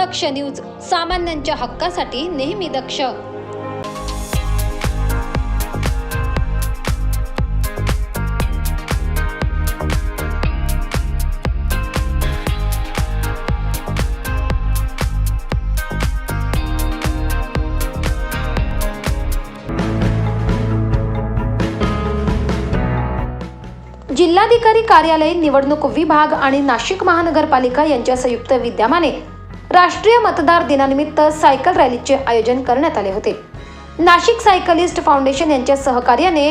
दक्ष news सामान्यांच्या हक्कासाठी नेहमी दक्ष. जिल्हाधिकारी कार्यालय निवडणूक विभाग आणि नाशिक महानगरपालिका यांच्या संयुक्त विद्यमाने राष्ट्रीय मतदार दिनानिमित्त सायकल रॅलीचे आयोजन करण्यात आले होते. नाशिक सायकलिस्ट फाउंडेशन यांच्या सहकार्याने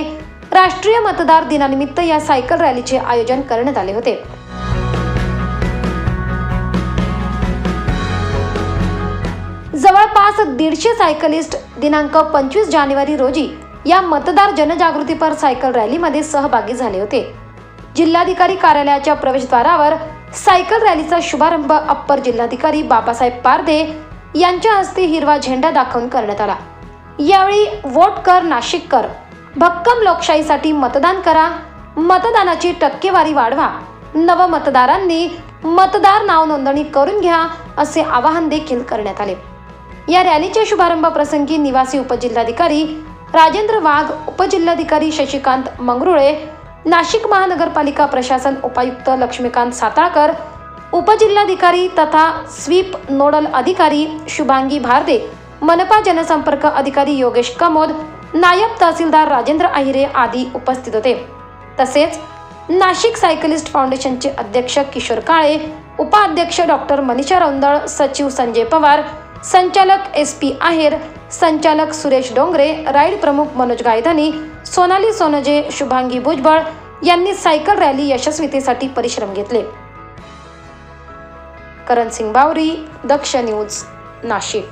राष्ट्रीय मतदार दिनानिमित्त या सायकल रॅलीचे आयोजन करण्यात आले होते. जवळपास दीडशे सायकलिस्ट दिनांक पंचवीस जानेवारी रोजी या मतदार जनजागृतीपर सायकल रॅलीमध्ये सहभागी झाले होते. जिल्हाधिकारी कार्यालयाच्या प्रवेशद्वारावर सायकल रॅलीचा शुभारंभ अप्पर जिल्हाधिकारी बाबासाहेब पारदे यांच्या हस्ते हिरवा झेंडा दाखवून करण्यात आला. यावेळी वोट कर नाशिक कर भक्कम लोकशाहीसाठी मतदान करा मतदानाची टक्केवारी वाढवा नवमतदारांनी मतदार नाव नोंदणी करून घ्या असे आवाहन देखील करण्यात आले. या रॅलीच्या शुभारंभ प्रसंगी निवासी उपजिल्हाधिकारी राजेंद्र वाघ उपजिल्हाधिकारी शशिकांत मंगरुळे नाशिक महानगरपालिका प्रशासन उपायुक्त लक्ष्मीकांत साताळकर उपजिल्हाधिकारी तथा स्वीप नोडल अधिकारी शुभांगी भारदे मनपा जनसंपर्क अधिकारी योगेश कमोद नायब तहसीलदार राजेंद्र आहिरे आदी उपस्थित होते. तसेच नाशिक सायकलिस्ट फाउंडेशनचे अध्यक्ष किशोर काळे उपाध्यक्ष डॉक्टर मनीषा रौंदळ सचिव संजय पवार संचालक एस पी आहेर संचालक सुरेश डोंगरे राईड प्रमुख मनोज गायधनी सोनाली सोनजे शुभांगी भुजबळ यांनी सायकल रॅली यशस्वीतेसाठी परिश्रम घेतले. करण सिंग बावरी दक्ष न्यूज नाशिक.